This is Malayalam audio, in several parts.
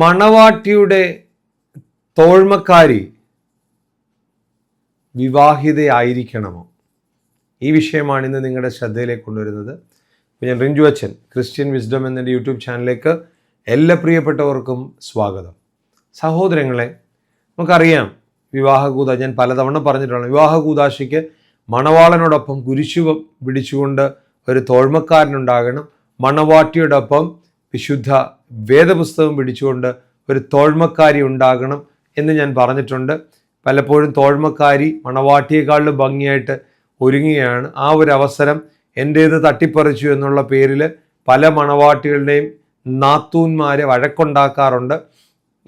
മണവാട്ടിയുടെ തോഴ്മക്കാരി വിവാഹിതയായിരിക്കണമോ? ഈ വിഷയമാണ് ഇന്ന് നിങ്ങളുടെ ശ്രദ്ധയിലേക്ക് കൊണ്ടുവരുന്നത്. ഞാൻ റിഞ്ചു അച്ഛൻ ക്രിസ്ത്യൻ വിസ്ഡം എന്ന യൂട്യൂബ് ചാനലിലേക്ക് എല്ലാ പ്രിയപ്പെട്ടവർക്കും സ്വാഗതം. സഹോദരങ്ങളെ നമുക്കറിയാം വിവാഹകൂത ഞാൻ പലതവണ പറഞ്ഞിട്ടുള്ള വിവാഹകൂതാശിക്ക് മണവാളനോടൊപ്പം കുരിശു പിടിച്ചുകൊണ്ട് ഒരു തോഴ്മക്കാരനുണ്ടാകണം. മണവാട്ടിയോടൊപ്പം വിശുദ്ധ വേദപുസ്തകം പിടിച്ചുകൊണ്ട് ഒരു തോഴ്മക്കാരി ഉണ്ടാകണം എന്ന് ഞാൻ പറഞ്ഞിട്ടുണ്ട്. പലപ്പോഴും തോഴ്മക്കാരി മണവാട്ടിയേക്കാളിലും ഭംഗിയായിട്ട് ഒരുങ്ങുകയാണ്. ആ ഒരു അവസരം എന്റേത് തട്ടിപ്പറിച്ചു എന്നുള്ള പേരിൽ പല മണവാട്ടികളുടെയും നാത്തൂന്മാരെ വഴക്കുണ്ടാക്കാറുണ്ട്.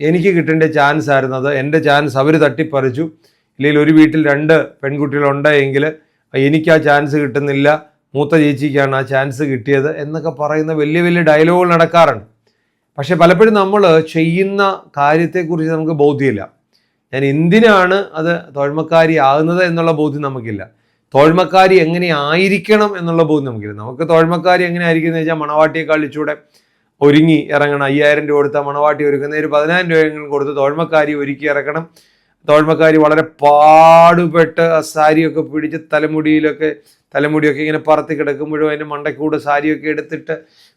എനിക്ക് കിട്ടേണ്ട ചാൻസ് ആയിരുന്നു അത്. എന്റെ ചാൻസ് അവർ തട്ടിപ്പറിച്ചു. ഇല്ലെങ്കിൽ ഒരു വീട്ടിൽ രണ്ട് പെൺകുട്ടികളുണ്ട് എങ്കിൽ എനിക്ക് ആ ചാൻസ് കിട്ടുന്നില്ല. മൂത്ത ചേച്ചിക്കാണ് ആ ചാൻസ് കിട്ടിയത് എന്നൊക്കെ പറയുന്ന വലിയ വലിയ ഡയലോഗുകൾ നടക്കാറുണ്ട്. പക്ഷെ പലപ്പോഴും നമ്മൾ ചെയ്യുന്ന കാര്യത്തെക്കുറിച്ച് നമുക്ക് ബോധ്യമില്ല. ഞാൻ എന്തിനാണ് അത് തോഴ്മക്കാരി ആകുന്നത് എന്നുള്ള ബോധ്യം നമുക്കില്ല. തോഴ്മക്കാരി എങ്ങനെ ആയിരിക്കണം എന്നുള്ള ബോധ്യം നമുക്കില്ല. നമുക്ക് തോഴ്മക്കാരി എങ്ങനെ ആയിരിക്കും എന്ന് വെച്ചാൽ മണവാട്ടിയേക്കാൾ ഇച്ചൂടെ ഒരുങ്ങി ഇറങ്ങണം. അയ്യായിരം രൂപ കൊടുത്ത മണവാട്ടി ഒരുക്കുന്ന ഒരു പതിനായിരം രൂപയെങ്കിലും കൊടുത്ത് തോഴ്മക്കാരി ഒരുക്കി ഇറക്കണം. തോഴ്മക്കാരി വളരെ പാടുപെട്ട് ആ സാരിയൊക്കെ പിടിച്ച് തലമുടിയിലൊക്കെ തലമുടിയൊക്കെ ഇങ്ങനെ പറത്തി കിടക്കുമ്പോഴും അതിന്റെ മണ്ടക്കൂടെ സാരിയൊക്കെ എടുത്തിട്ട്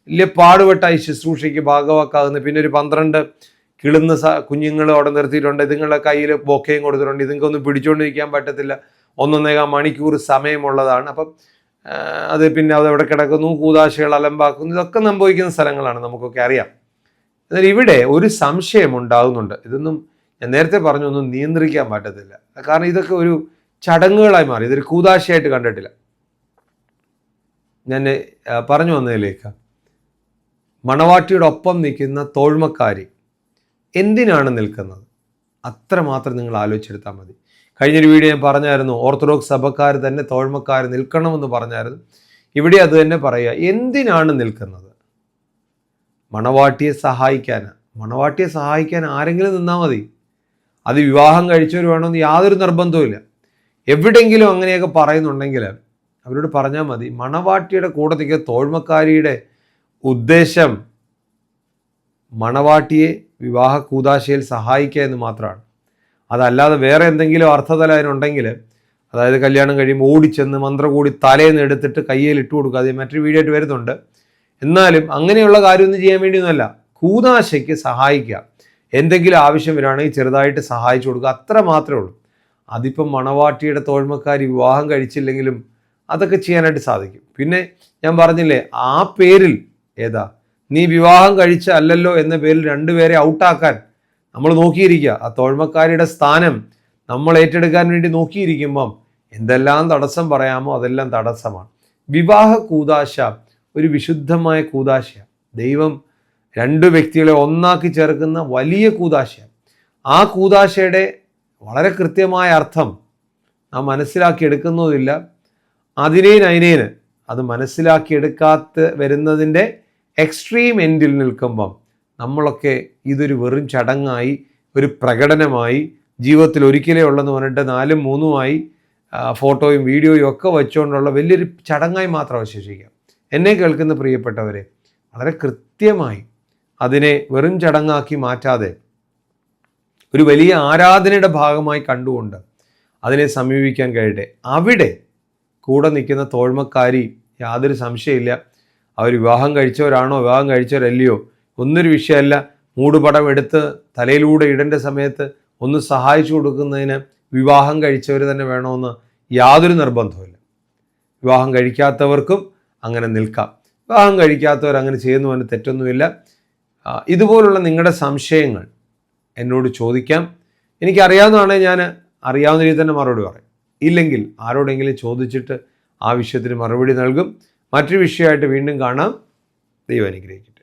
വലിയ പാടുപെട്ടായി ശുശ്രൂഷയ്ക്ക് ഭാഗവാക്കാകുന്നു പിന്നെ ഒരു പന്ത്രണ്ട് കിളുന്ന കുഞ്ഞുങ്ങൾ അവിടെ നിർത്തിയിട്ടുണ്ട്. ഇതുങ്ങളുടെ കയ്യിൽ ബൊക്കയും കൊടുത്തിട്ടുണ്ട്. ഇതുങ്ങൊന്നും പിടിച്ചുകൊണ്ടിരിക്കാൻ പറ്റത്തില്ല. ഒന്നൊന്നേകാം മണിക്കൂർ സമയമുള്ളതാണ്. അപ്പം അത് പിന്നെ അത് എവിടെ കിടക്കുന്നു? കൂതാശകൾ അലമ്പാക്കുന്നു. ഇതൊക്കെ സംഭവിക്കുന്ന സ്ഥലങ്ങളാണ് നമുക്കൊക്കെ അറിയാം. എന്നാൽ ഇവിടെ ഒരു സംശയം ഉണ്ടാകുന്നുണ്ട്. ഇതൊന്നും ഞാൻ നേരത്തെ പറഞ്ഞു ഒന്നും നിയന്ത്രിക്കാൻ പറ്റത്തില്ല. കാരണം ഇതൊക്കെ ഒരു ചടങ്ങുകളായി മാറി. ഇതൊരു കൂതാശയായിട്ട് കണ്ടിട്ടില്ല. ഞാൻ പറഞ്ഞു വന്നതിലേക്ക്. മണവാട്ടിയുടെ ഒപ്പം നിൽക്കുന്ന തോഴ്മക്കാരി എന്തിനാണ് നിൽക്കുന്നത്? അത്രമാത്രം നിങ്ങൾ ആലോചിച്ചെടുത്താൽ മതി. കഴിഞ്ഞൊരു വീഡിയോ ഞാൻ പറഞ്ഞായിരുന്നു ഓർത്തഡോക്സ് സഭക്കാർ തന്നെ തോഴ്മക്കാർ നിൽക്കണമെന്ന് പറഞ്ഞായിരുന്നു. ഇവിടെ അത് തന്നെ പറയുക എന്തിനാണ് നിൽക്കുന്നത്? മണവാട്ടിയെ സഹായിക്കാൻ മണവാട്ടിയെ സഹായിക്കാൻ ആരെങ്കിലും നിന്നാൽ മതി. അത് വിവാഹം കഴിച്ചവർ വേണമെന്ന് യാതൊരു നിർബന്ധവുമില്ല. എവിടെങ്കിലും അങ്ങനെയൊക്കെ പറയുന്നുണ്ടെങ്കിൽ അവരോട് പറഞ്ഞാൽ മതി. മണവാട്ടിയുടെ കൂട്ടത്തേക്ക് തോഴ്മക്കാരിയുടെ ഉദ്ദേശം മണവാട്ടിയെ വിവാഹ കൂതാശയിൽ സഹായിക്കുക എന്ന് മാത്രമാണ്. അതല്ലാതെ വേറെ എന്തെങ്കിലും അർത്ഥതല അതിനുണ്ടെങ്കിൽ അതായത് കല്യാണം കഴിയുമ്പോൾ ഓടിച്ചെന്ന് മന്ത്രം കൂടി തലേന്ന് എടുത്തിട്ട് കയ്യിൽ ഇട്ട് കൊടുക്കുക അത് മറ്റൊരു വീഡിയോ ആയിട്ട് വരുന്നുണ്ട്. എന്നാലും അങ്ങനെയുള്ള കാര്യമൊന്നും ചെയ്യാൻ വേണ്ടിയൊന്നുമല്ല. കൂതാശയ്ക്ക് സഹായിക്കുക. എന്തെങ്കിലും ആവശ്യം വരികയാണെങ്കിൽ ചെറുതായിട്ട് സഹായിച്ചു കൊടുക്കുക. അത്ര മാത്രമേ ഉള്ളൂ. അതിപ്പം മണവാട്ടിയുടെ തോഴ്മക്കാരി വിവാഹം കഴിച്ചില്ലെങ്കിലും അതൊക്കെ ചെയ്യാനായിട്ട് സാധിക്കും. പിന്നെ ഞാൻ പറഞ്ഞില്ലേ ആ പേരിൽ ഏതാ നീ വിവാഹം കഴിച്ച അല്ലല്ലോ എന്ന പേരിൽ രണ്ടുപേരെ ഔട്ടാക്കാൻ നമ്മൾ നോക്കിയിരിക്കുക. ആ തോഴ്മക്കാരിയുടെ സ്ഥാനം നമ്മൾ ഏറ്റെടുക്കാൻ വേണ്ടി നോക്കിയിരിക്കുമ്പം എന്തെല്ലാം തടസ്സം പറയാമോ അതെല്ലാം തടസ്സമാണ്. വിവാഹ കൂതാശ ഒരു വിശുദ്ധമായ കൂതാശ ദൈവം രണ്ട് വ്യക്തികളെ ഒന്നാക്കി ചേർക്കുന്ന വലിയ കൂതാശ ആ കൂതാശയുടെ വളരെ കൃത്യമായ അർത്ഥം നാം മനസ്സിലാക്കി എടുക്കുന്നതില്ല അതിനേന് അതിനേന് അത് മനസ്സിലാക്കിയെടുക്കാത്ത വരുന്നതിന്റെ എക്സ്ട്രീം എൻഡിൽ നിൽക്കുമ്പം നമ്മളൊക്കെ ഇതൊരു വെറും ചടങ്ങായി ഒരു പ്രകടനമായി ജീവിതത്തിൽ ഒരിക്കലേ ഉള്ളെന്ന് പറഞ്ഞിട്ട് നാലും മൂന്നുമായി ഫോട്ടോയും വീഡിയോയും ഒക്കെ വെച്ചുകൊണ്ടുള്ള വലിയൊരു ചടങ്ങായി മാത്രം അവശേഷിക്കാം. എന്നെ കേൾക്കുന്ന പ്രിയപ്പെട്ടവരെ വളരെ കൃത്യമായി അതിനെ വെറും ചടങ്ങാക്കി മാറ്റാതെ ഒരു വലിയ ആരാധനയുടെ ഭാഗമായി കണ്ടുകൊണ്ട് അതിനെ സമീപിക്കാൻ കഴിയട്ടെ. അവിടെ കൂടെ നിൽക്കുന്ന തോഴ്മക്കാരി യാതൊരു സംശയമില്ല. അവർ വിവാഹം കഴിച്ചവരാണോ വിവാഹം കഴിച്ചവരല്ലയോ ഒന്നൊരു വിഷയമല്ല. മൂടുപടം എടുത്ത് തലയിലൂടെ ഇടേണ്ട സമയത്ത് ഒന്ന് സഹായിച്ചു കൊടുക്കുന്നതിന് വിവാഹം കഴിച്ചവർ തന്നെ വേണമെന്ന് യാതൊരു നിർബന്ധവുമില്ല. വിവാഹം കഴിക്കാത്തവർക്കും അങ്ങനെ നിൽക്കാം. വിവാഹം കഴിക്കാത്തവർ അങ്ങനെ ചെയ്യുന്നതിന് തെറ്റൊന്നുമില്ല. ഇതുപോലുള്ള നിങ്ങളുടെ സംശയങ്ങൾ എന്നോട് ചോദിക്കാം. എനിക്കറിയാവുന്നതാണെങ്കിൽ ഞാൻ അറിയാവുന്ന രീതിയിൽ തന്നെ മറുപടി പറയും. ഇല്ലെങ്കിൽ ആരോടെങ്കിലും ചോദിച്ചിട്ട് ആ വിഷയത്തിന് മറുപടി നൽകും. മറ്റൊരു വിഷയമായിട്ട് വീണ്ടും കാണാം. ദൈവം അനുഗ്രഹിക്കട്ടെ.